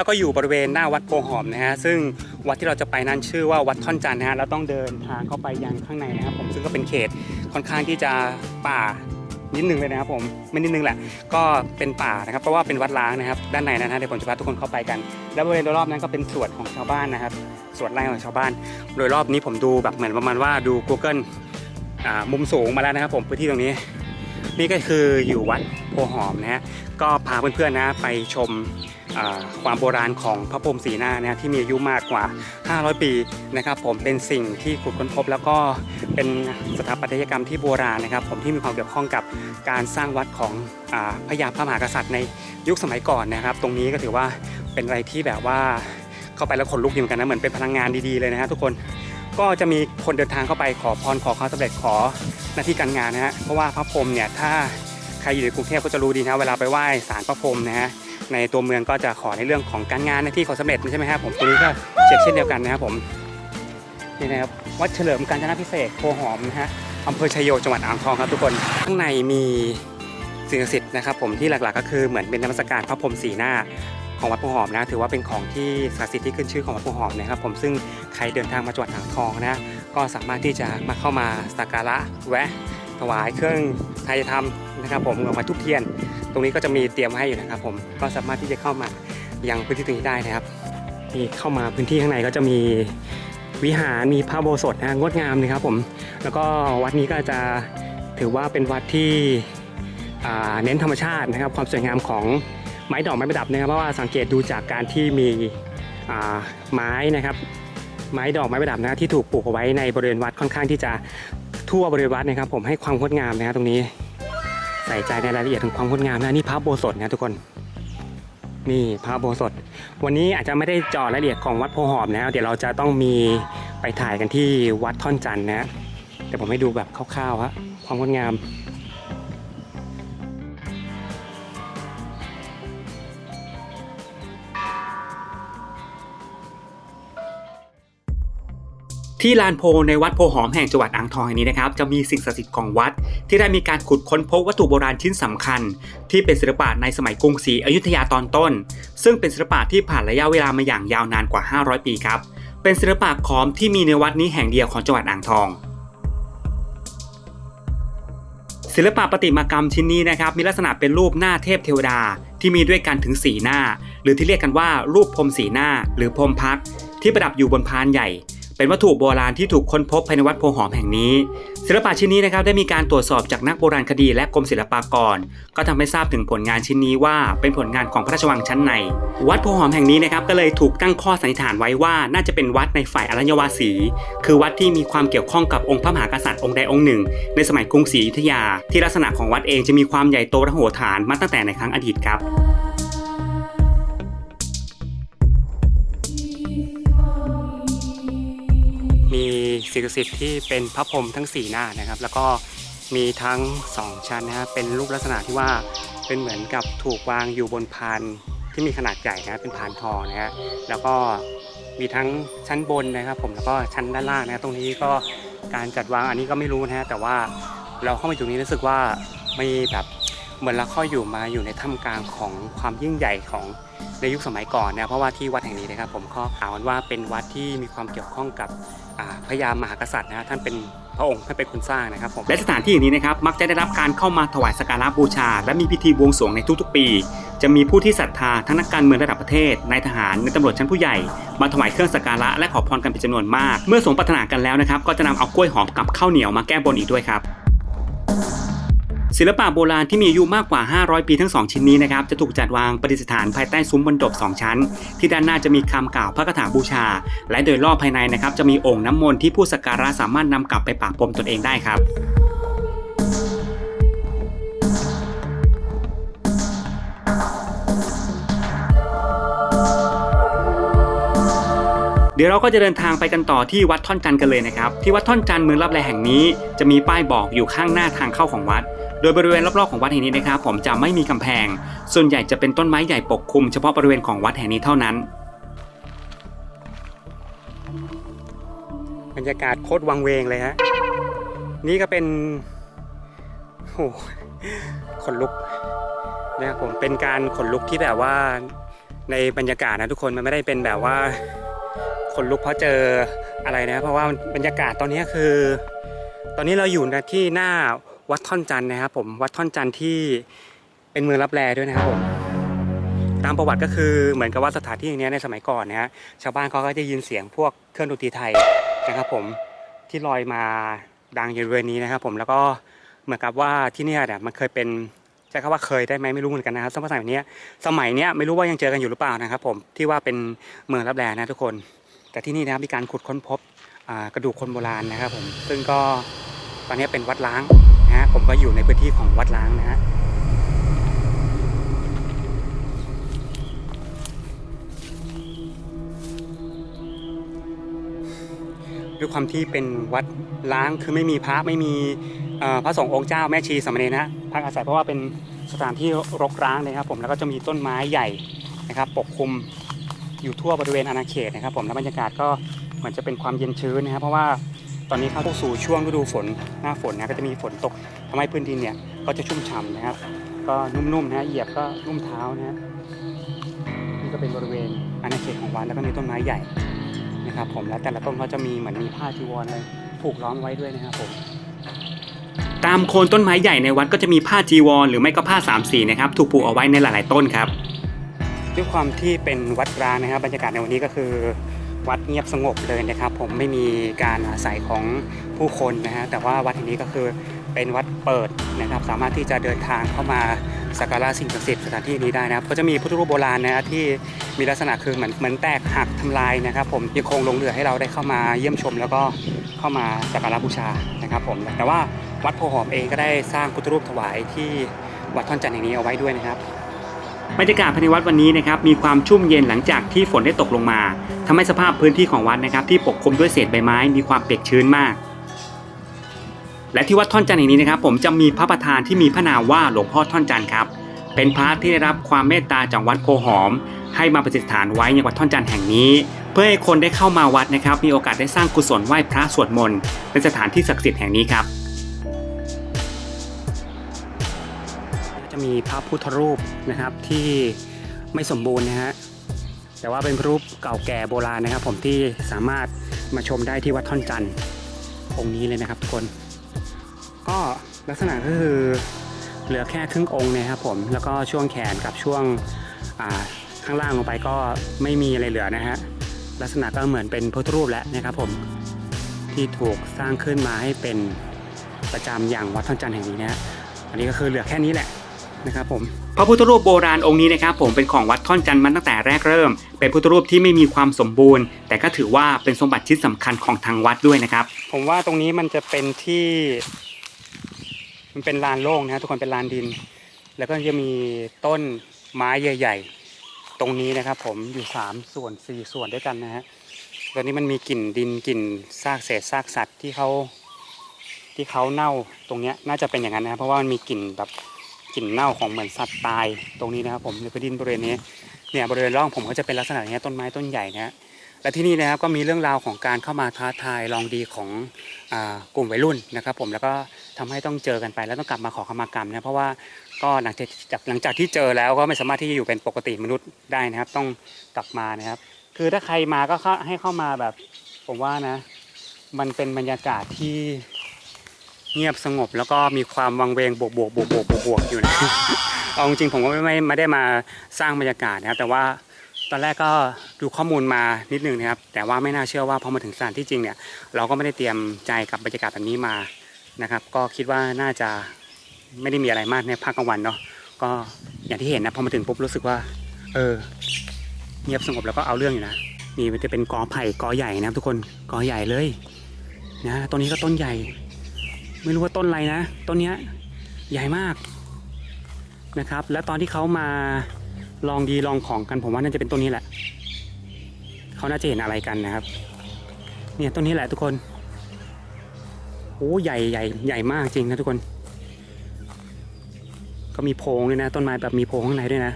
เราก็อยู่บริเวณหน้าวัดโพหอมนะฮะซึ่งวัดที่เราจะไปนั้นชื่อว่าวัดท่อนจันนะฮะเราต้องเดินทางเข้าไปยังข้างในนะครับผมซึ่งก็เป็นเขตค่อนข้างที่จะป่านิดนึงเลยนะครับผมไม่นิดนึงแหละ ก็เป็นป่านะครับเพราะว่าเป็นวัดล้างนะครับ ด้านในนะฮะเดี๋ยวผมจะพาทุกคนเข้าไปกัน แล้วบริเวณโดยรอบนั้นก็เป็นสวนของชาวบ้านนะครับสวนไร่ของชาวบ้าน โดยรอบนี้ผมดูแบบเหมือนประมาณว่าดู Google มุมสูงมาแล้วนะครับผมพื้นที่ตรงนี้ นี่ก็คืออยู่วัดโพหอมนะฮะก็พาเพื่อนๆนะไปชม ความโบราณของพระพรหมสีหน้านะที่มีอายุมากกว่า 500 ปีนะครับ ผมเป็นสิ่งที่ขุดค้นพบ แล้วก็เป็นสถาปัตยกรรมที่โบราณนะครับ ผมที่มีความเกี่ยวข้องกับการสร้างวัดของอพระยาพระมหากษัตริย์ในยุคสมัยก่อนนะครับ ตรงนี้ก็ถือว่าเป็นอะไรที่แบบว่าเข้าไปแล้วขนลุกยู่เหมือนกันนะเหมือนเป็นพลังงานดีๆเลยนะฮะทุกคนก็จะมีคนเดินทางเข้าไปขอพรขอความสำเร็จขอหน้าที่การงานนะฮะเพราะว่าพระพรหมเนี่ยถ้าใครอยู่ในกรุงเทพก็จะรู้ดีนะเวลาไปไหว้ศาลพระพรหมนะฮะ ในตัวเมืองก็จะขอในเรื่องของการงานหน้าที่ขอสำเร็จใช่ไหมครับผมตรงนี้ก็เช็คเช่นเดียวกันนะครับผมนี่นะครับวัดเฉลิมกาญจนาพิเศษโพหอมนะฮะอำเภอชัยโยจังหวัดอ่างทองครับทุกคนข้างในมีสิ่งศักดิ์สิทธิ์นะครับผมที่หลักๆก็คือเหมือนเป็นนมัสการพระพรหมสีหน้าของวัดโพหอมนะถือว่าเป็นของที่ศักดิ์สิทธิ์ที่ขึ้นชื่อของวัดโพหอมนะครับผมซึ่งใครเดินทางมาจังหวัดอ่างทองนะก็สามารถที่จะมาเข้ามาสักการะแวะ ถวายเครื่องไทยธรรมนะครับผมออกมาทุกเทียน ตรงนี้ก็จะมีเตรียมไว้ให้อยู่นะครับผมก็สามารถที่จะเข้ามายังพื้นที่ตรงนี้ได้นะครับนี่เข้ามาพื้นที่ข้างในก็จะมีวิหารมีพระโบสถนะงดงามนะครับผมแล้วก็วัดนี้ก็จะถือว่าเป็นวัดที่เน้นธรรมชาตินะครับ ความสวยงามของไม้ดอกไม้ประดับนะครับเพราะว่าสังเกตดูจากการที่มีไม้นะครับ ไม้ดอกไม้ประดับนะที่ถูกปลูกเอาไว้ในบริเวณวัดค่อนข้างที่จะ ทั่วบริเวณวัดนะครับผมให้ความงดงามนะครับตรงนี้ ใส่ใจในรายละเอียดถึงความงดงามนะนี่พระโบสถนะทุกคนนี่พระโบสถ วันนี้อาจจะไม่ได้เจาะรายละเอียดของวัดโพหอมนะเดี๋ยวเราจะต้องมีไปถ่ายกันที่วัดท่อนจันนะแต่ผมให้ดูแบบคร่าวๆฮะความงดงาม ที่ลานโพในวัดโพหอมแห่งจังหวัดอ่างทองแห่งนี้นะครับจะมีสิ่งศักดิ์สิทธิ์ของวัด ที่ได้มีการขุดค้นพบวัตถุโบราณชิ้นสำคัญ ที่เป็นศิลปะในสมัยกรุงศรีอยุธยาตอนต้น ซึ่งเป็นศิลปะที่ผ่านระยะเวลามาอย่างยาวนานกว่า 500 ปีครับเป็นศิลปะขอมที่มีในวัดนี้แห่งเดียวของจังหวัดอ่างทอง ศิลปะประติมากรรมชิ้นนี้นะครับมีลักษณะเป็นรูปหน้าเทพเทวดาที่มีด้วยกันถึง4หน้า หรือที่เรียกกันว่ารูปพรมสีหน้า หรือพรมพักที่ประดับอยู่บนพานใหญ่ เป็นวัตถุโบราณที่ถูกค้นพบภายในวัดโพหอมแห่งนี้ ศิลปะชิ้นนี้นะครับได้มีการตรวจสอบจากนักโบราณคดีและกรมศิลปากร ก็ทำให้ทราบถึงผลงานชิ้นนี้ว่าเป็นผลงานของพระราชวังชั้นใน วัดโพหอมแห่งนี้นะครับก็เลยถูกตั้งข้อสันนิษฐานไว้ว่าน่าจะเป็นวัดในฝ่ายอรัญญวาสี คือวัดที่มีความเกี่ยวข้องกับองค์พระมหากษัตริย์องค์ใดองค์หนึ่ง ในสมัยกรุงศรีอยุธยา ที่ลักษณะของวัดเองจะมีความใหญ่โตระโหฐานมาตั้งแต่ในครั้งอดีตครับ สิ่งศักดิ์สิทธิ์ที่เป็นพระพรหมทั้ง 4 หน้านะครับ แล้วก็มีทั้ง 2 ชั้นนะฮะเป็นรูปลักษณะที่ว่าเป็นเหมือนกับถูกวางอยู่บนพานที่มีขนาดใหญ่นะเป็นพานทองนะฮะแล้วก็มีทั้งชั้นบนนะครับ ผมแล้วก็ชั้นด้านล่างนะตรงนี้ก็การจัดวางอันนี้ก็ไม่รู้นะฮะแต่ว่าเราเข้ามาอยู่ตรงนี้รู้สึกว่าม่แบบเหมือนเราเข้าอยู่มาอยู่ในถ้ำกลางของความยิ่งใหญ่ของ ในยุคสมัยก่อนนะเพราะว่าที่วัดแห่งนี้นะครับ ผมก็กล่าวว่าเป็นวัดที่มีความเกี่ยวข้องกับพระยามหากษัตริย์นะท่านเป็นพระองค์ท่านเป็นคนสร้างนะครับผมและสถานที่อย่างนี้นะครับมักจะได้รับการเข้ามาถวายสักการะบูชา และมีพิธีบวงสรวงในทุกๆ ปี จะมีผู้ที่ศรัทธาทั้งนักการเมืองระดับประเทศนายทหารในตำรวจชั้นผู้ใหญ่ มาถวายเครื่องสักการะและขอพรกันเป็นจำนวนมาก เมื่อสมปรารถนากันแล้วนะครับ ก็จะนำเอากล้วยหอมกับข้าวเหนียวมาแก้บนอีกด้วยครับ ศิลปะโบราณที่มีอายุมากกว่า 500 ปีทั้ง 2 ชิ้นนี้นะครับจะถูกจัดวางประดิษฐานภายใต้ซุ้มบรรดบ 2 ชั้น ที่ด้านหน้าจะมีคำกล่าวพระคาถาบูชา และโดยรอบภายในนะครับจะมีโอ่งน้ำมนต์ที่ผู้สักการะสามารถนำกลับไปปะพรมตนเองได้ครับเดี๋ยวเราก็จะเดินทางไปกันต่อที่วัดท่อนจันทร์กันเลยนะครับ ที่วัดท่อนจันทร์เมืองรับแลแห่งนี้ จะมีป้ายบอกอยู่ข้างหน้าทางเข้าของวัด โดยบริเวณรอบๆของวัดแห่งนี้นะครับผมจะไม่มีกำแพง ส่วนใหญ่จะเป็นต้นไม้ใหญ่ปกคลุมเฉพาะบริเวณของวัดแห่งนี้เท่านั้น บรรยากาศโคตรวังเวงเลยฮะ นี่ก็เป็นโอ้โหขนลุกนะครับผมเป็นการขนลุกที่แบบว่าในบรรยากาศนะทุกคนมันไม่ได้เป็นแบบว่าคนลุกเพราะเจออะไรนะเพราะว่าบรรยากาศตอนนี้คือ ตอนนี้เราอยู่นะที่หน้า วัดท่อนจันนะครับผมวัดท่อนจันที่เป็นเมืองรับแลด้วยนะครับผมตามประวัติก็คือเหมือนกับว่าสถานที่อย่างนี้ในสมัยก่อนนะฮะชาวบ้านเขาก็จะยินเสียงพวกเครื่องดนตรีไทยนะครับผมที่ลอยมาดังอยู่บริเวณนี้นะครับผมแล้วก็เหมือนกับว่าที่นี่เนี่ยมันเคยเป็นใช้คำว่าเคยได้ไหมไม่รู้เหมือนกันนะครับสมัยเนี้ยสมัยเนี้ยไม่รู้ว่ายังเจอกันอยู่หรือเปล่านะครับ ผมที่ว่าเป็นเมืองรับแลนะทุกคน แต่ที่นี่นะครับมีการขุดค้นพบกระดูกคนโบราณนะครับผมซึ่งก็ ตอนนี้เป็นวัดล้างนะฮะผมก็อยู่ในพื้นที่ของวัดล้างนะฮะด้วยความที่เป็นวัดล้างคือไม่มีพระไม่มีพระสงฆ์องค์เจ้าแม่ชีสามเณรนะพักอาศัยเพราะว่าเป็นสถานที่รกร้างนะครับ ผมแล้วก็จะมีต้นไม้ใหญ่นะครับ ปกคลุมอยู่ทั่วบริเวณอาณาเขตนะครับ ผมแล้วบรรยากาศก็เหมือนจะเป็นความเย็นชื้นนะครับ เพราะว่า ตอนนี้เข้าสู่ช่วงฤดูฝนหน้าฝนนะก็จะมีฝนตกทำให้พื้นดินเนี่ยก็จะชุ่มฉ่ำนะครับ ก็นุ่มๆนะเหยียบก็นุ่มเท้านะฮะนี่ก็เป็นบริเวณอาณาเขตของวัดแล้วก็มีต้นไม้ใหญ่นะครับ ผมแล้วแต่ละต้นก็จะมีเหมือนมีผ้าจีวรอะไรผูกล้อมไว้ด้วยนะครับผมตามโคนต้นไม้ใหญ่ในวัดก็จะมีผ้าจีวร หรือไม่ก็ผ้าสามสีนะครับถูกผูกเอาไว้ในหลาย ๆ ต้นครับด้วยความที่เป็นวัดร้างนะครับ บรรยากาศในวันนี้ก็คือ วัดเงียบสงบเลยนะครับ ผมไม่มีการอาศัยของผู้คนนะฮะแต่ว่าวัดแห่งนี้ก็คือเป็นวัดเปิดนะครับ สามารถที่จะเดินทางเข้ามาสักการะสิ่งศักดิ์สิทธิ์สถานที่นี้ได้นะครับก็จะมีพุทธรูปโบราณนะฮะที่มีลักษณะคือเหมือนเหมือนแตกหักทำลายนะครับ ผมยังคงลงเหลือให้เราได้เข้ามาเยี่ยมชม แล้วก็เข้ามาสักการะบูชานะครับผมแต่ว่าวัดโพหอมเองก็ได้สร้างพุทธรูปถวายที่วัดท่อนจันทร์แห่งนี้เอาไว้ด้วยนะครับ บรรยากาศภายในวัดวันนี้นะครับมีความชุ่มเย็นหลังจากที่ฝนได้ตกลงมาทำให้สภาพพื้นที่ของวัดนะครับที่ปกคลุมด้วยเศษใบไม้มีความเปียกชื้นมาก และที่วัดท่อนจันทร์แห่งนี้นะครับ ผมจะมีพระประธานที่มีพระนามว่าหลวงพ่อท่อนจันทร์ครับ เป็นพระที่ได้รับความเมตตาจากวัดโพหอม ให้มาประดิษฐานไว้ในวัดท่อนจันทร์แห่งนี้ เพื่อให้คนได้เข้ามาวัดนะครับ มีโอกาสได้สร้างกุศลไหว้พระสวดมนต์ในสถานที่ศักดิ์สิทธิ์แห่งนี้ครับ มีพระพุทธรูปนะครับที่ไม่สมบูรณ์นะฮะแต่ว่าเป็นรูปเก่าแก่โบราณนะครับ ผมที่สามารถมาชมได้ที่วัดท่อนจันทร์องค์นี้เลยนะครับทุกคน ก็ลักษณะก็คือเหลือแค่ครึ่งองค์เนะครับผมแล้วก็ช่วงแขนกับช่วงข้างล่างลงไปก็ไม่มีอะไรเหลือนะฮะลักษณะก็เหมือนเป็นพุทธรูปแล้วนะครับผมที่ถูกสร้างขึ้นมาให้เป็นประจำอย่างวัดท่อนจันทร์แห่งนี้นะฮะอันนี้ก็คือเหลือแค่นี้แหละ นะครับผมพระพุทธรูปโบราณองค์นี้นะครับผมเป็นของวัดท่อนจันทร์มาตั้งแต่แรกเริ่ม เป็นพุทธรูปที่ไม่มีความสมบูรณ์ แต่ก็ถือว่าเป็นสมบัติชิ้นสำคัญของทางวัดด้วยนะครับ ผมว่าตรงนี้มันจะเป็นที่ มันเป็นลานโล่งนะฮะทุกคนเป็นลานดิน แล้วก็จะมีต้นไม้ใหญ่ ๆ ตรงนี้นะครับ ผมอยู่สามส่วนสี่ส่วนด้วยกันนะฮะตอนนี้มันมีกลิ่นดินกลิ่นซากเศษซากสัตว์ที่เขาที่เขาเน่าตรงเนี้ยน่าจะเป็นอย่างนั้นนะครับเพราะว่ามันมีกลิ่นแบบ กลิ่นเน่าของเหมือนสัตว์ตายตรงนี้นะครับผมในพื้นที่บริเวณนี้เนี่ยบริเวณร่องผมก็จะเป็นลักษณะอย่างเงี้ต้นไม้ต้นใหญ่นะฮะและที่นี่นะครับก็มีเรื่องราวของการเข้ามาท้าทายลองดีของอกลุ่มวัยรุ่นนะครับ ผมแล้วก็ทำให้ต้องเจอกันไปแล้วต้องกลับมาขอขมากรรมนะเพราะว่าก็หลังจากหลังจากที่เจอแล้วก็ไม่สามารถที่จะอยู่เป็นปกติมนุษย์ได้นะครับ ต้องกลับมานะครับ คือถ้าใครมาก็ให้เข้ามาแบบผมว่านะ มันเป็นบรรยากาศที่ เงียบสงบแล้วก็มีความวังเวงบวกบวกบวกบวกบวกบวกอยู่นะเอาจริงผมก็ไม่ไม่ไม่ได้มาสร้างบรรยากาศนะครับแต่ว่าตอนแรกก็ดูข้อมูลมานิดนึงนะครับ แต่ว่าไม่น่าเชื่อว่าพอมาถึงสถานที่จริงเนี่ย เราก็ไม่ได้เตรียมใจกับบรรยากาศแบบนี้มานะครับ ก็คิดว่าน่าจะไม่ได้มีอะไรมากในภาคกลางวันเนาะก็อย่างที่เห็นนะพอมาถึงปุ๊บรู้สึกว่า เออ เงียบสงบแล้วก็เอาเรื่องอยู่นะนี่มันจะเป็นกอไผ่กอใหญ่นะครับทุกคนกอใหญ่เลยนะต้นนี้ก็ต้นใหญ่ ไม่รู้ว่าต้นอะไรนะต้นเนี้ยใหญ่มากนะครับ แล้วตอนที่เขามาลองดีลองของกันผมว่าน่าจะเป็นต้นนี้แหละเขาน่าจะเห็นอะไรกันนะครับ เนี่ยต้นนี้แหละทุกคนโอ้ใหญ่ใหญ่ใหญ่มากจริงนะทุกคน ก็มีโพรงด้วยนะ ต้นไม้แบบมีโพรงข้างในด้วยนะ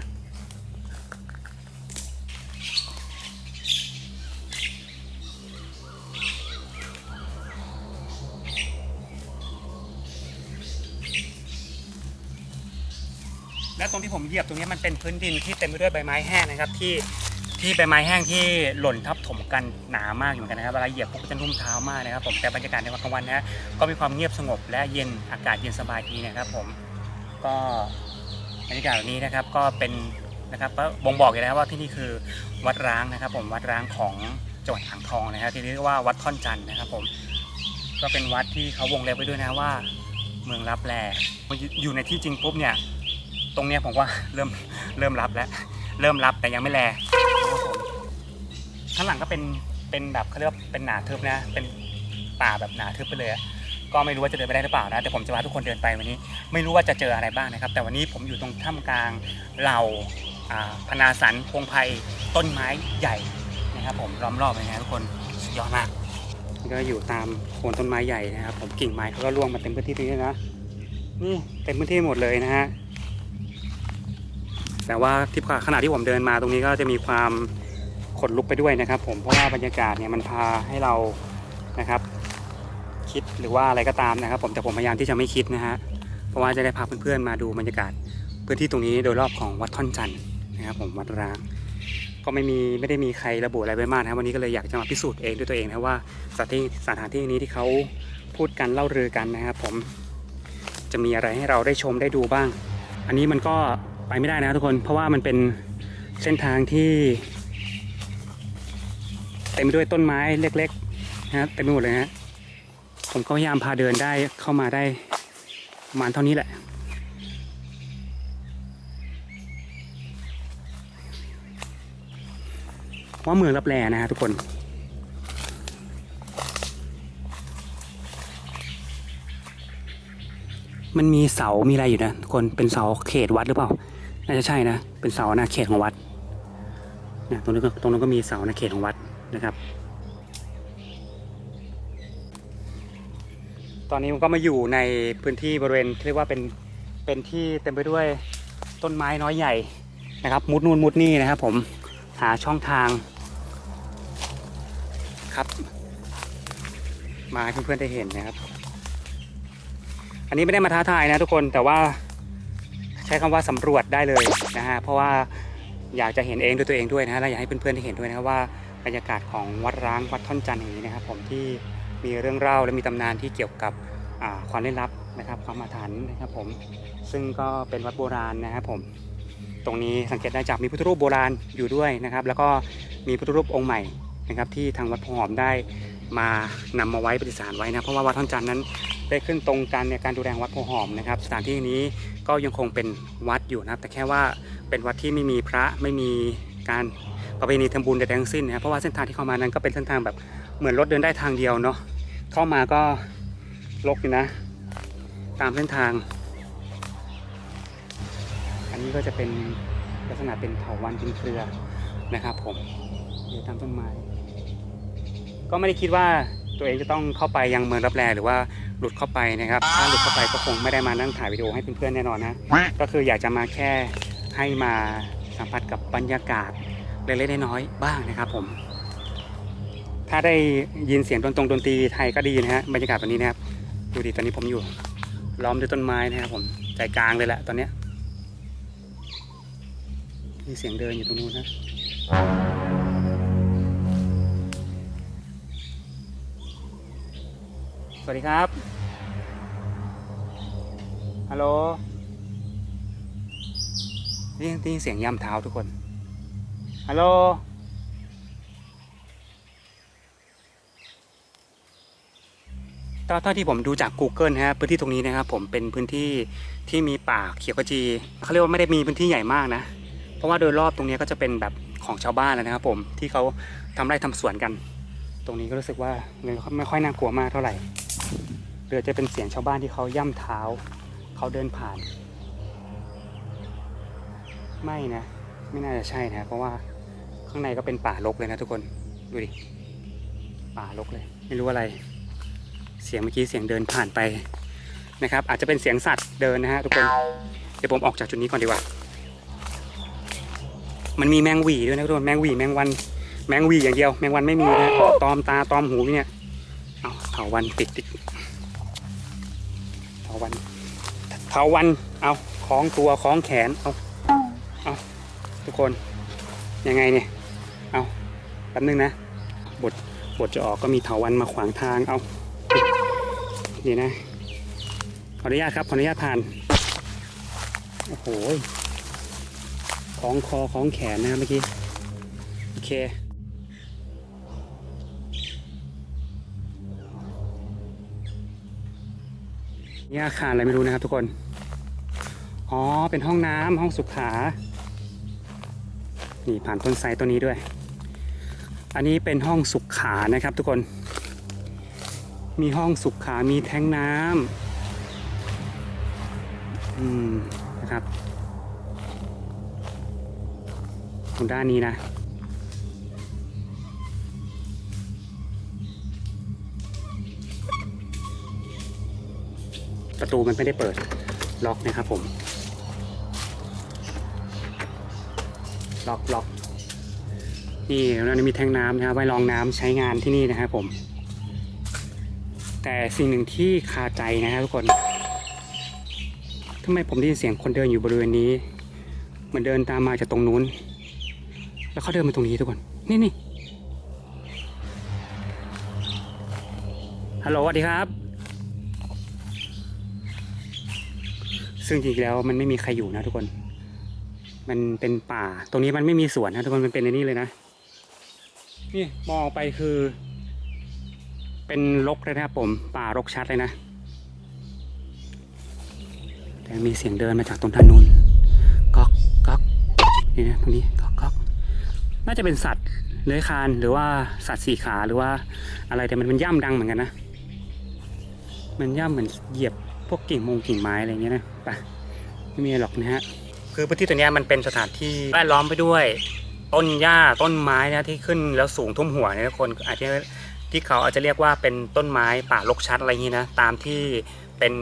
เหยียบตรงนี้มันเป็นพื้นดินที่เต็มไปด้วยใบไม้แห้งนะครับที่ที่ใบไม้แห้งที่หล่นทับถมกันหนามากอยู่เหมือนกันนะครับเวลาเหยียบปุ๊บก็จะนุ่มเท้ามากนะครับผมแต่บรรยากาศในวันกลางวันนะก็มีความเงียบสงบและเย็นอากาศเย็นสบายดีนะครับ ผมก็บรรยากาศแบบนี้นะครับก็เป็นนะครับก็บ่งบอกเลยนะครับว่าที่นี่คือวัดร้างนะครับ ผมวัดร้างของจังหวัดอ่างทองนะครับ ที่เรียกว่าวัดท่อนจันนะครับ ผมก็เป็นวัดที่เขาวงเล็บไว้ด้วยนะว่า เมืองรับแลอยู่ในที่จริงปุ๊บเนี่ย ตรงเนี้ยผมว่าเริ่มเริ่มรับแล้ว เริ่มรับแต่ยังไม่แลข้างหลังก็เป็นเป็นแบบเขาเรียกว่าเป็นหนาทึบนะ เป็นป่าแบบหนาทึบไปเลยก็ไม่รู้ว่าจะเดินไปได้หรือเปล่านะแต่ผมจะพาทุกคนเดินไปวันนี้ ไม่รู้ว่าจะเจออะไรบ้างนะครับ แต่วันนี้ผมอยู่ตรงท่ามกลางเหล่าพนาสันพงไพต้นไม้ใหญ่นะครับผมล้อมรอบเลยนะทุกคนสุดยอดมากก็อยู่ตามโคนต้นไม้ใหญ่นะครับ ผมกิ่งไม้เขาก็ร่วงมาเต็มพื้นที่ตรงนี้นะนี่เต็มพื้นที่หมดเลยนะฮะ แต่ว่าที่ขณะที่ผมเดินมาตรงนี้ก็จะมีความขนลุกไปด้วยนะครับ ผมเพราะว่าบรรยากาศเนี่ยมันพาให้เรานะครับ คิดหรือว่าอะไรก็ตามนะครับ ผมแต่ผมพยายามที่จะไม่คิดนะฮะเพราะว่าจะได้พาเพื่อนๆมาดูบรรยากาศพื้นที่ตรงนี้โดยรอบของวัดท่อนจันทร์นะครับผมวัดร้างก็ไม่มีไม่ได้มีใครระบุอะไรไว้มากนะครับวันนี้ก็เลยอยากจะมาพิสูจน์เองด้วยตัวเองนะว่าสถานที่สถานที่นี้ที่เขาพูดกันเล่ารือกันนะครับ ผมจะมีอะไรให้เราได้ชมได้ดูบ้าง อันนี้มันก็ ไปไม่ได้นะทุกคนเพราะว่ามันเป็นเส้นทางที่ เต็มไปด้วยต้นไม้เล็กๆนะเต็มไปหมดเลยฮะผมก็พยายามพาเดินได้เข้ามาได้ประมาณเท่านี้แหละว่าเมืองรับแลนะฮะทุกคนมันมีเสา มีอะไรอยู่นะทุกคน เป็นเสาเขตวัดหรือเปล่า น่าจะใช่นะ เป็นเสาอาณาเขตของวัดนี่ยตรงนี้ก็ตรงนั้นก็มีเสาอาณาเขตของวัดนะครับ ตอนนี้ผมก็มาอยู่ในพื้นที่บริเวณที่เรียกว่าเป็นเป็นที่เต็มไปด้วยต้นไม้น้อยใหญ่นะครับ มุดนู่นมุดนี่นะครับ ผมหาช่องทางครับมาให้เพื่อนๆได้เห็นนะครับ อันนี้ไม่ได้มาท้าทายนะทุกคนแต่ว่า ใช้คำว่าสำรวจได้เลยนะฮะเพราะว่าอยากจะเห็นเองด้วยตัวเองด้วยนะฮะและอยากให้เพื่อนๆได้เห็นด้วยนะครับว่าบรรยากาศของวัดร้างวัดท่อนจันทร์แห่งนี้นะครับ ผมที่มีเรื่องเล่าและมีตำนานที่เกี่ยวกับความลี้ลับนะครับ ความอาถรรพ์นะครับผมซึ่งก็เป็นวัดโบราณนะครับผมตรงนี้สังเกตได้จากมีพุทธรูปโบราณอยู่ด้วยนะครับ แล้วก็มีพุทธรูปองค์ใหม่นะครับที่ทางวัดพหอมได้ มานำมาไว้ประดิษฐานไว้นะเพราะว่าวัดท่อนจันทร์นั้นได้ขึ้นตรงกันในการดูแลวัดโพหอมนะครับ สถานที่นี้ก็ยังคงเป็นวัดอยู่นะแต่แค่ว่าเป็นวัดที่ไม่มีพระไม่มีการประเพณีทำบุญใดๆทั้งสิ้นนะเพราะว่าเส้นทางที่เข้ามานั้นก็เป็นเส้นทางแบบเหมือนรถเดินได้ทางเดียวเนาะเข้ามาก็ลกอยู่นะ ตามเส้นทาง อันนี้ก็จะเป็นลักษณะเป็นเถาวัลย์เป็นเครือนะครับผมอยู่ตามต้นไม้ ก็ไม่ได้คิดว่าตัวเองจะต้องเข้าไปยังเมืองรับแลหรือว่าหลุดเข้าไปนะครับ ถ้าหลุดเข้าไปก็คงไม่ได้มานั่งถ่ายวิดีโอให้เพื่อนๆแน่นอนนะ ก็คืออยากจะมาแค่ให้มาสัมผัสกับบรรยากาศเล็กๆน้อยๆบ้างนะครับผม ถ้าได้ยินเสียงดนตรงดนตรีไทยก็ดีนะฮะบรรยากาศแบบนี้นะครับดูดิตอนนี้ผมอยู่ ล้อมด้วยต้นไม้นะครับผมใจกลางเลยแหละตอนเนี้ยมีเสียงเดินอยู่ตรงนู้นนะ สวัสดีครับ ฮัลโหลนี่ได้ยินเสียงย่ำเท้าทุกคน ฮัลโหลเท่าเท่าที่ผมดูจาก Google นะฮะพื้นที่ตรงนี้นะครับ ผมเป็นพื้นที่ที่มีป่าเขียวขจีเขาเรียกว่าไม่ได้มีพื้นที่ใหญ่มากนะ เพราะว่าโดยรอบตรงนี้ก็จะเป็นแบบของชาวบ้านแล้วนะครับ ผมที่เขาทำไร่ทำสวนกัน ตรงนี้ก็รู้สึกว่าเลยไม่ค่อยน่ากลัวมากเท่าไหร่ เรือจะเป็นเสียงชาวบ้านที่เขาย่ำเท้า เขาเดินผ่าน ไม่นะ ไม่น่าจะใช่นะ เพราะว่าข้างในก็เป็นป่ารกเลยนะทุกคน ดูดิ ป่ารกเลย ไม่รู้อะไร เสียงเมื่อกี้เสียงเดินผ่านไปนะครับ อาจจะเป็นเสียงสัตว์เดินนะฮะทุกคน เดี๋ยวผมออกจากจุดนี้ก่อนดีกว่า มันมีแมงวีด้วยนะทุกคน แมงวีแมงวัน แมงวีอย่างเดียว แมงวันไม่มีนะตอมตาตอมหูเนี่ย เอาเถาวันติดติด เถาวันเอาคล้องตัวคล้องแขนเอาเอาทุกคนยังไงเนี่ยเอาแป๊บนึงนะบทบทจะออกก็มีเถาวันมาขวางทางเอานี่นะขออนุญาตครับขออนุญาตผ่านโอ้โหคล้องคอคล้องแขนนะครับเมื่อกี้โอเคนี่อาคารอะไรไม่รู้นะครับทุกคน อ๋อ เป็นห้องน้ำห้องสุขา นี่ผ่านต้นไทรต้นนี้ด้วย อันนี้เป็นห้องสุขานะครับทุกคน มีห้องสุขา มีแท้งน้ำอืมนะครับตรงด้านนี้นะประตูมันไม่ได้เปิดล็อกนะครับผม ล็อกล็อกนี่แล้มีแทงน้ำนะครับไว้รองน้ำใช้งานที่นี่นะครับผม แต่สิ่งหนึ่งที่คาใจนะครับทุกคนทำไมผมได้ยินเสียงคนเดินอยู่บริเวณนี้ เหมือนเดินตามมาจากตรงนู้น แล้วเขาเดินมาตรงนี้ทุกคน นี่นี่ฮัลโหลสวัสดีครับ ซึ่งจริงๆแล้วมันไม่มีใครอยู่นะทุกคน มันเป็นป่า ตรงนี้มันไม่มีสวนนะทุกคนมันเป็นในนี่เลยนะ นี่มองไปคือ เป็นรกเลยนะครับผม ป่ารกชัดเลยนะ แต่มีเสียงเดินมาจากตรงด้านนู้นก๊อกก๊อกนี่นะตรงนี้ก๊อกก๊อกน่าจะเป็นสัตว์เลื้อยคลานหรือว่าสัตว์สี่ขาหรือว่าอะไรแต่มันเป็นย่ำดังเหมือนกันนะ มันย่ำเหมือนเหยียบพวกกิ่งมงกิ่งไม้อะไรเงี้ยนะไปไม่มีหรอกนะฮะ คือพื้นที่ตัวนี้มันเป็นสถานที่แวดล้อมไปด้วย ต้นหญ้าต้นไม้นะที่ขึ้นแล้วสูงท่วมหัวเนี่ยทุกคนอาจจะที่เขาอาจจะเรียกว่าเป็นต้นไม้ป่ารกชัดอะไรอย่างนี้นะตามที่เป็น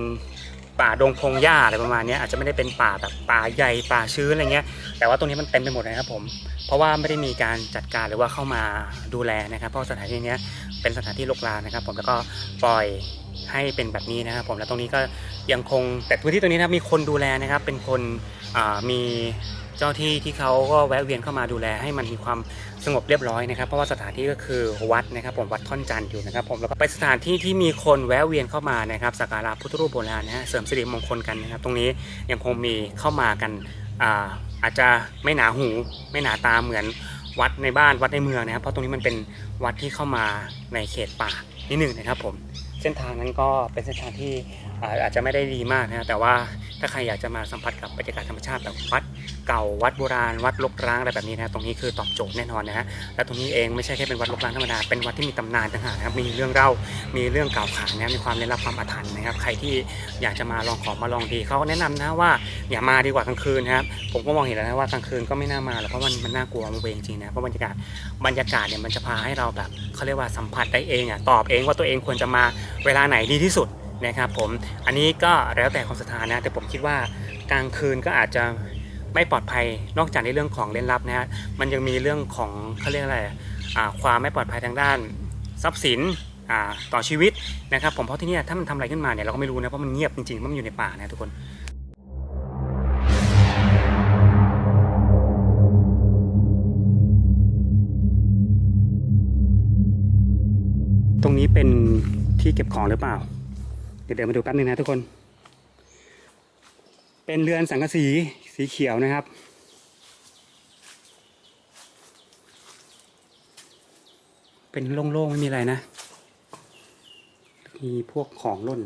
ป่าดงพงหญ้าอะไรประมาณนี้อาจจะไม่ได้เป็นป่าแบบป่าใหญ่ป่าชื้นอะไรเงี้ย แต่ว่าตรงนี้มันเต็มไปหมดเลยครับผม เพราะว่าไม่ได้มีการจัดการหรือว่าเข้ามาดูแลนะครับ เพราะสถานที่นี้เป็นสถานที่รกรานะครับ ผมแล้วก็ปล่อยให้เป็นแบบนี้นะครับผมแล้วตรงนี้ก็ยังคงแต่พื้นที่ตรงนี้นะมีคนดูแลนะครับ เป็นคน มีเจ้าที่ที่เขาก็แวะเวียนเข้ามาดูแลให้มันมีความสงบเรียบร้อยนะครับ เพราะว่าสถานที่ก็คือวัดนะครับ ผมวัดท่อนจันทร์อยู่นะครับผมแล้วก็เป็นสถานที่ที่มีคนแวะเวียนเข้ามานะครับสักการะพุทธรูปโบราณนะฮะเสริมสิริมงคลกันนะครับ ตรงนี้ยังคงมีเข้ามากันอ่าอาจจะไม่หนาหูไม่หนาตาเหมือนวัดในบ้านวัดในเมืองนะครับ เพราะตรงนี้มันเป็นวัดที่เข้ามาในเขตป่านิดหนึ่งนะครับ ผมเส้นทางนั้นก็เป็นเส้นทางที่ อาจจะไม่ได้ดีมากนะแต่ว่าถ้าใครอยากจะมาสัมผัสกับบรรยากาศธรรมชาติแบบวัดเก่าวัดโบราณ วัดลกร้างอะไรแบบนี้นะตรงนี้คือตอบโจทย์แน่นอนนะฮะและตรงนี้เองไม่ใช่แค่เป็นวัดลกร้างธรรมดาเป็นวัดที่มีตำนานต่างหากนะครับมีเรื่องเล่ามีเรื่องกล่าวขานนะมีความเลี้ลับความอาถรรพ์นะครับใครที่อยากจะมาลองของมาลองดีเขาแนะนำนะว่าอย่ามาดีกว่ากลางคืนนะครับผมก็มองเห็นแล้วนะว่ากลางคืนก็ไม่น่ามาหรอกเพราะมันมันน่ากลัวมันเวงจริงนะเพราะบรรยากาศบรรยากาศเนี่ยมันจะพาให้เราแบบเขาเรียกว่าสัมผัสได้เองอะตอบเองว่าตัวเองควรจะมาเวลาไหนดีที่สุด นะครับผมอันนี้ก็แล้วแต่ความศรัทธานะแต่ผมคิดว่ากลางคืนก็อาจจะไม่ปลอดภัยนอกจากในเรื่องของเล่นลับนะฮะมันยังมีเรื่องของเขาเรียกอะไรอ่าความไม่ปลอดภัยทางด้านทรัพย์สินอ่าต่อชีวิตนะครับผมเพราะที่นี่ถ้ามันทำอะไรขึ้นมาเนี่ยเราก็ไม่รู้นะเพราะมันเงียบจริงๆมันอยู่ในป่านะทุกคนตรงนี้เป็นที่เก็บของหรือเปล่า เดี๋ยวมาดูแป๊บนึงนะทุกคน เป็นเรือนสังกะสีสีเขียวนะครับ เป็นโล่งๆไม่มีอะไรนะ มีพวกของล่น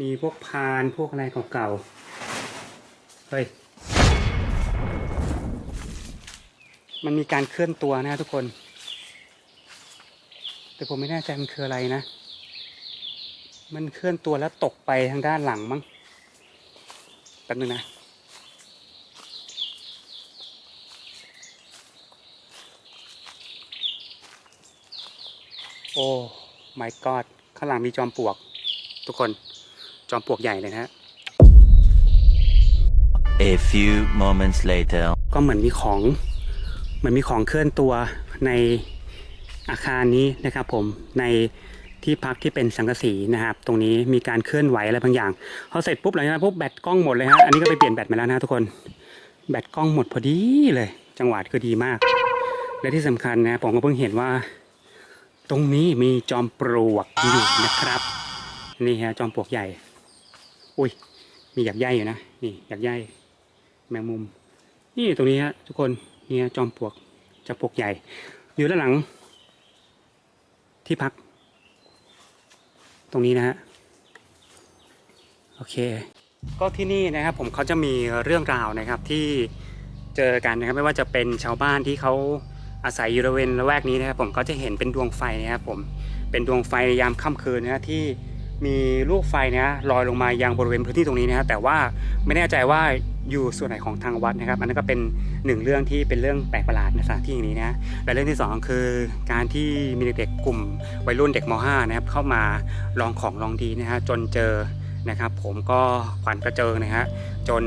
มีพวกพานพวกอะไรเก่าๆ เฮ้ย มันมีการเคลื่อนตัวนะทุกคน แต่ผมไม่แน่ใจมันคืออะไรนะ มันเคลื่อนตัวแล้วตกไปทางด้านหลังมั้งแป๊บนึงนะ โอ้ my god ข้างหลังมีจอมปลวก ทุกคนจอมปลวกใหญ่เลยนะฮะ A few moments later. ก็เหมือนมีของเหมือนมีของเคลื่อนตัวในอาคารนี้นะครับผมใน ที่พักที่เป็นสังกะสีนะครับ ตรงนี้มีการเคลื่อนไหวอะไรบางอย่างพอเสร็จปุ๊บหลังจากนั้นปุ๊บแบตกล้องหมดเลยฮะอันนี้ก็ไปเปลี่ยนแบตมาแล้วนะทุกคน แบตกล้องหมดพอดีเลย จังหวะคือดีมาก และที่สำคัญนะผมก็เพิ่งเห็นว่า ตรงนี้มีจอมปลวกอยู่นะครับนี่ฮะจอมปลวกใหญ่ อุ้ยมีหยักใยอยู่นะนี่หยักใยแมงมุม นี่ตรงนี้ฮะทุกคนนี่ฮะจอมปลวกจอมปลวกใหญ่ อยู่ด้านหลัง ที่พัก ตรงนี้นะฮะโอเค ก็ที่นี่นะครับผมเขาจะมีเรื่องราวนะครับที่เจอกันนะครับไม่ว่าจะเป็นชาวบ้านที่เขาอาศัยอยู่บริเวณละแวกนี้นะครับผมก็จะเห็นเป็นดวงไฟนะครับผมเป็นดวงไฟในยามค่ำคืนนะที่ มีลูกไฟนะลอยลงมายังบริเวณพื้นที่ตรงนี้นะฮะแต่ว่าไม่แน่ใจว่าอยู่ส่วนไหนของทางวัดนะครับ อันนั้นก็เป็นหนึ่งเรื่องที่เป็นเรื่องแปลกประหลาดในสถานที่อย่างนี้นะและเรื่องที่สองคือการที่มีเด็กๆกลุ่มวัยรุ่นเด็กม .5 นะครับเข้ามาลองของลองดีนะฮะจนเจอ นะครับ ผมก็ขวัญกระเจิงนะฮะจน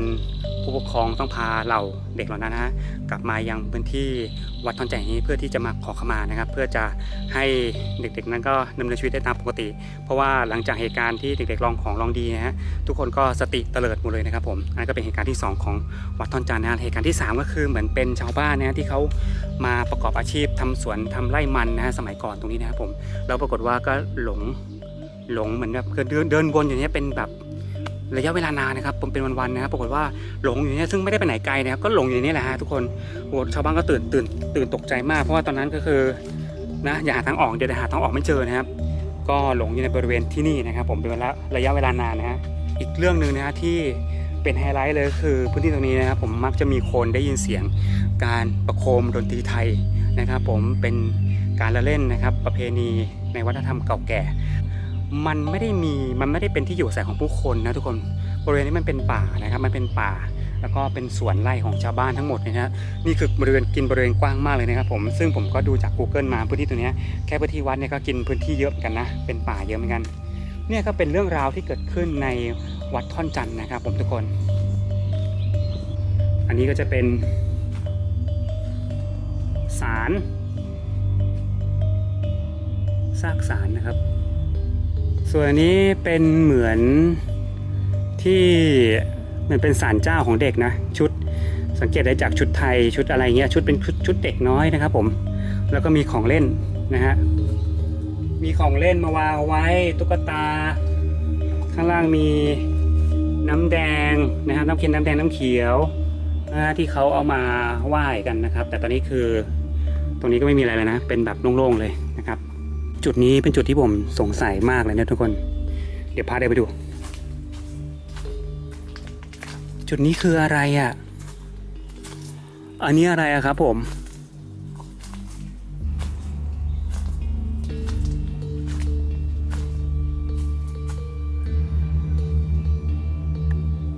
ผู้ปกครองต้องพาเราเด็กเหล่านั้นนะฮะกลับมายังพื้นที่วัดทอนใจนี้เพื่อที่จะมาขอขมานะครับ เพื่อจะให้เด็กๆนั้นก็ดำเนินชีวิตได้ตามปกติ เพราะว่าหลังจากเหตุการณ์ที่เด็กๆลองของลองดีนะฮะทุกคนก็สติเตลิดหมดเลยนะครับผมอันนั้นก็เป็นเหตุการณ์ที่ 2 ของวัดทอนจันนะฮะเหตุการณ์ที่ 3 ก็คือเหมือนเป็นชาวบ้านนะฮะที่เขามาประกอบอาชีพทำสวนทำไร่มันนะฮะสมัยก่อนตรงนี้นะครับผมแล้วปรากฏว่าก็หลง หลงเหมือนแบบเดินเดินวนอย่างนี้ยเป็นแบบระยะเวลานานนะครับผมเป็นวันๆนะครับปรากฏว่าหลงอยู่เนี่ยซึ่งไม่ได้ไปไหนไกลนะครับก็หลงอยู่นี่แหละฮะทุกคนโอ้ชาวบ้านก็ตื่นตื่นตื่นตกใจมาก เพราะว่าตอนนั้นก็คือนะอย่าหาทางออกเดี๋ยวหาทางออกไม่เจอนะครับ ก็หลงอยู่ในบริเวณที่นี่นะครับ ผมเป็นเวลาระยะเวลานานนะฮะอีกเรื่องหนึ่งนะฮะที่เป็นไฮไลท์เลยคือพื้นที่ตรงนี้นะครับผมมักจะมีคนได้ยินเสียงการประโคมดนตรีไทยนะครับ ผมเป็นการละเล่นนะครับ ประเพณีในวัฒนธรรมเก่าแก่ มันไม่ได้มีมันไม่ได้เป็นที่อยู่อาศัยของผู้คนนะทุกคนบริเวณนี้มันเป็นป่านะครับ มันเป็นป่า แล้วก็เป็นสวนไร่ของชาวบ้านทั้งหมดนะฮะนี่คือบริเวณกินบริเวณกว้างมากเลยนะครับผมซึ่งผมก็ดูจาก Google มาพื้นที่ตรงนี้แค่พื้นที่วัดเนี่ยก็กินพื้นที่เยอะเหมือนกันนะ เป็นป่าเยอะเหมือนกัน เนี่ยก็เป็นเรื่องราวที่เกิดขึ้นในวัดท่อนจันทร์นะครับ ผมทุกคน อันนี้ก็จะเป็นศาลซากศาลนะครับ ส่วนอันนี้เป็นเหมือนที่เหมันเป็นศาลเจ้าของเด็กนะ ชุดสังเกตได้จากชุดไทยชุดอะไรเงี้ยชุดเป็นชุดชุดเด็กน้อยนะครับผม แล้วก็มีของเล่นนะฮะมีของเล่นมาวางเอาไว้ตุ๊กตา ข้างล่างมีน้ำแดงนะฮะน้ำเค็มน้ำแดงน้ำเขียวนะฮะที่เขาเอามาไหว้กันนะครับ แต่ตอนนี้คือตรงนี้ก็ไม่มีอะไรเลยนะ เป็นแบบโล่งๆเลยนะครับ จุดนี้เป็นจุดที่ผมสงสัยมากเลยนะทุกคน เดี๋ยวพาเดินไปดู จุดนี้คืออะไรอะ่ะ อันนี้อะไรอะครับผม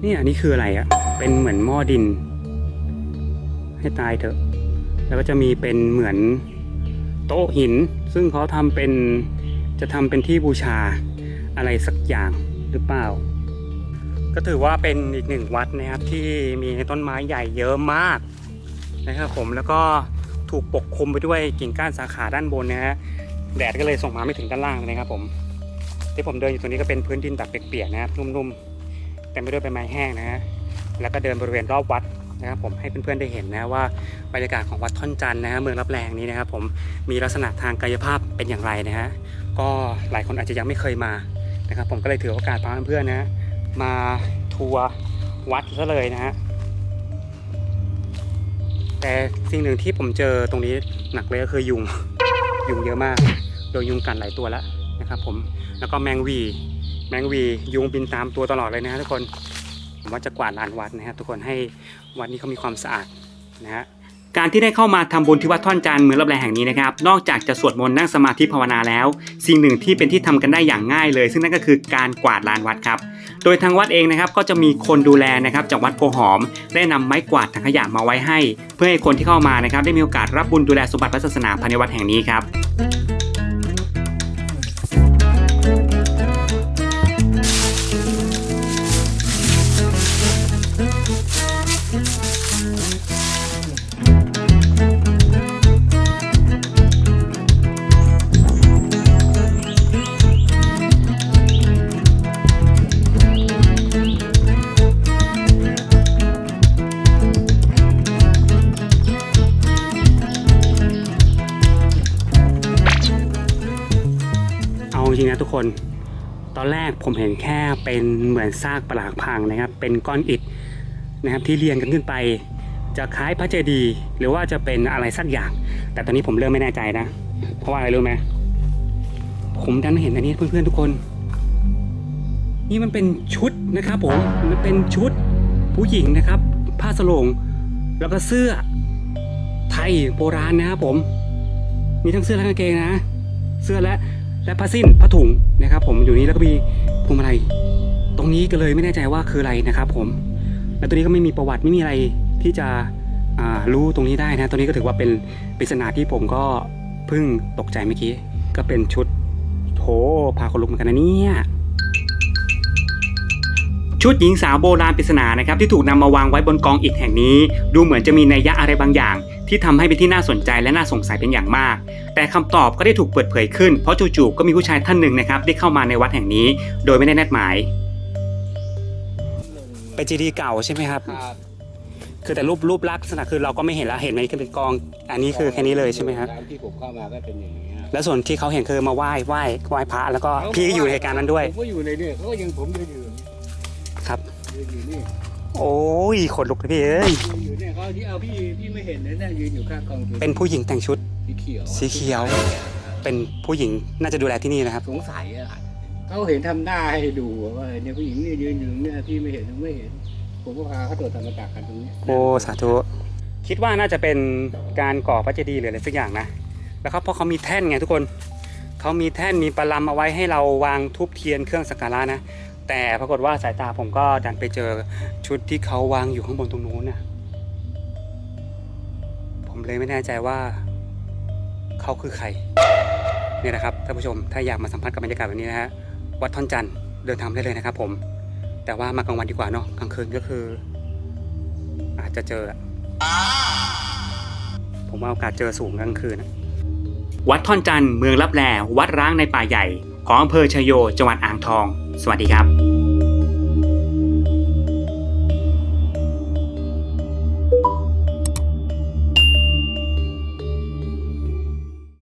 นี่อันนี้คืออะไรอะ่ะ เป็นเหมือนหม้อดิน ให้ตายเถอะ แล้วก็จะมีเป็นเหมือน โต๊ะหิน ซึ่งเขาทำเป็นจะทำเป็นที่บูชาอะไรสักอย่างหรือเปล่า ก็ถือว่าเป็นอีกหนึ่งวัดนะครับที่มีต้นไม้ใหญ่เยอะมากนะครับผมแล้วก็ถูกปกคลุมไปด้วยกิ่งก้านสาขาด้านบนนะฮะแดดก็เลยส่งมาไม่ถึงด้านล่างเลยนะครับผมที่ผมเดินอยู่ตรงนี้ก็เป็นพื้นดินแบบเปียกๆนะครับนุ่มๆแต่ไม่ด้วยใบไม้แห้งนะฮะแล้วก็เดินบริเวณรอบวัด นะครับผมให้เพื่อนๆได้เห็นนะว่าบรรยากาศของวัดท่อนจันทร์นะฮะเมืองรับแรงนี้นะครับผมมีลักษณะทางกายภาพเป็นอย่างไรนะฮะก็หลายคนอาจจะยังไม่เคยมานะครับผมก็เลยถือโอกาสพาเพื่อนๆนะมาทัวร์วัดซะเลยนะฮะแต่สิ่งหนึ่งที่ผมเจอตรงนี้หนักเลยก็คือยุงยุงเยอะมากโดนยุงกัดหลายตัวแล้วนะครับผมแล้วก็แมงวีแมงวียุงบินตามตัวตลอดเลยนะฮะทุกคน ผมว่าจะกวาดลานวัดนะฮะทุกคนให้วัดนี้เขามีความสะอาดนะฮะการที่ได้เข้ามาทำบุญที่วัดท่อนจานเมืองรับแลแห่งนี้นะครับ นอกจากจะสวดมนต์นั่งสมาธิภาวนาแล้ว สิ่งหนึ่งที่เป็นที่ทำกันได้อย่างง่ายเลย ซึ่งนั่นก็คือการกวาดลานวัดครับ โดยทางวัดเองนะครับก็จะมีคนดูแลนะครับจากวัดโพหอม ได้นำไม้กวาดถังขยะมาไว้ให้ เพื่อให้คนที่เข้ามานะครับได้มีโอกาสรับบุญดูแลสมบัติพระศาสนาภายในวัดแห่งนี้ครับ จริงนะทุกคน ตอนแรกผมเห็นแค่เป็นเหมือนซากปรักพังนะครับ เป็นก้อนอิฐนะครับที่เรียงกันขึ้นไป จะคล้ายพระเจดีย์หรือว่าจะเป็นอะไรสักอย่าง แต่ตอนนี้ผมเริ่มไม่แน่ใจนะ เพราะว่าอะไรรู้ไหมผมดันเห็นอันนี้เพื่อนๆทุกคน นี่มันเป็นชุดนะครับผมมันเป็นชุดผู้หญิงนะครับ ผ้าสโลงแล้วก็เสื้อไทยโบราณนะครับผม มีทั้งเสื้อและกางเกงนะ เสื้อและ และผ้าสิ้นผ้าถุงนะครับ ผมอยู่นี้แล้วก็มีพวงมาลัยตรงนี้ก็เลยไม่แน่ใจว่าคืออะไรนะครับ ผมและตัวนี้ก็ไม่มีประวัติไม่มีอะไรที่จะรู้ตรงนี้ได้นะตัวนี้ก็ถือว่าเป็นปริศนาที่ผมก็เพิ่งตกใจเมื่อกี้ก็เป็นชุดโถพาคนลุกเหมือนกันนะเนี่ยชุดหญิงสาวโบราณปริศนานะครับที่ถูกนำมาวางไว้บนกองอิฐแห่งนี้ ดูเหมือนจะมีนัยยะอะไรบางอย่าง ที่ทำให้เป็นที่น่าสนใจและน่าสงสัยเป็นอย่างมาก แต่คำตอบก็ได้ถูกเปิดเผยขึ้น เพราะจู่ๆก็มีผู้ชายท่านหนึ่งนะครับได้เข้ามาในวัดแห่งนี้ โดยไม่ได้นัดหมายเป็นเจดีย์เก่าใช่ไหมครับครับ คือแต่รูปรูปลักษณะคือเราก็ไม่เห็นแล้วเห็นไหมคือเป็นกอง อันนี้คือแค่นี้เลยใช่ไหมครับร้านที่ผมเข้ามาก็เป็นอย่างนี้ยแล้วส่วนที่เขาเห็นคือมาไหว้ไหว้ไหว้พระแล้วก็พี่ก็อยู่ในเหตุการณ์นั้นด้วยผมก็อยู่ในเนี่ยเขาก็ยังผมยืนอยู่ครับยืนอยู่นี่ โอ้ยขนลุกเลยพี่เอ้ยยืนอยู่เนี่ยเขาที่เอาพี่พี่ไม่เห็นเลยเนี่ยยืนอยู่ข้างกองเป็นผู้หญิงแต่งชุด สีเขียวสีเขียว เป็นผู้หญิงน่าจะดูแลที่นี่นะครับ สงสัยอะเขาเห็นทำหน้าให้ดูว่าเนี่ยผู้หญิงเนี่ยยืนอยู่เนี่ยพี่ไม่เห็นผมไม่เห็น ผมก็พาเขาตรวจธรรมจักรกันตรงนี้โอ้สาธุคิดว่าน่าจะเป็นการก่อพระเจดีย์หรืออะไรสักอย่างนะ แล้วครับเพราะเขามีแท่นไงทุกคน เขามีแท่นมีปลัมเอาไว้ให้เราวางทูบเทียนเครื่องสักการะนะ แต่ปรากฏว่าสายตาผมก็ดันไปเจอชุดที่เขาวางอยู่ข้างบนตรงนู้นน่ะผมเลยไม่แน่ใจว่าเขาคือใครเนี่ยนะครับท่านผู้ชมถ้าอยากมาสัมผัสกับบรรยากาศแบบนี้นะฮะวัดท่อนจันทร์เดินทางได้เลยนะครับ ผม แต่ว่ามากลางวันดีกว่าเนาะกลางคืนก็คือ อาจจะเจอผมว่าโอกาสเจอสูงกลางคืนอะวัดท่อนจันทร์เมืองลับแลวัดร้างในป่าใหญ่ ของอำเภอชยโยจังหวัดอ่างทอง สวัสดีครับ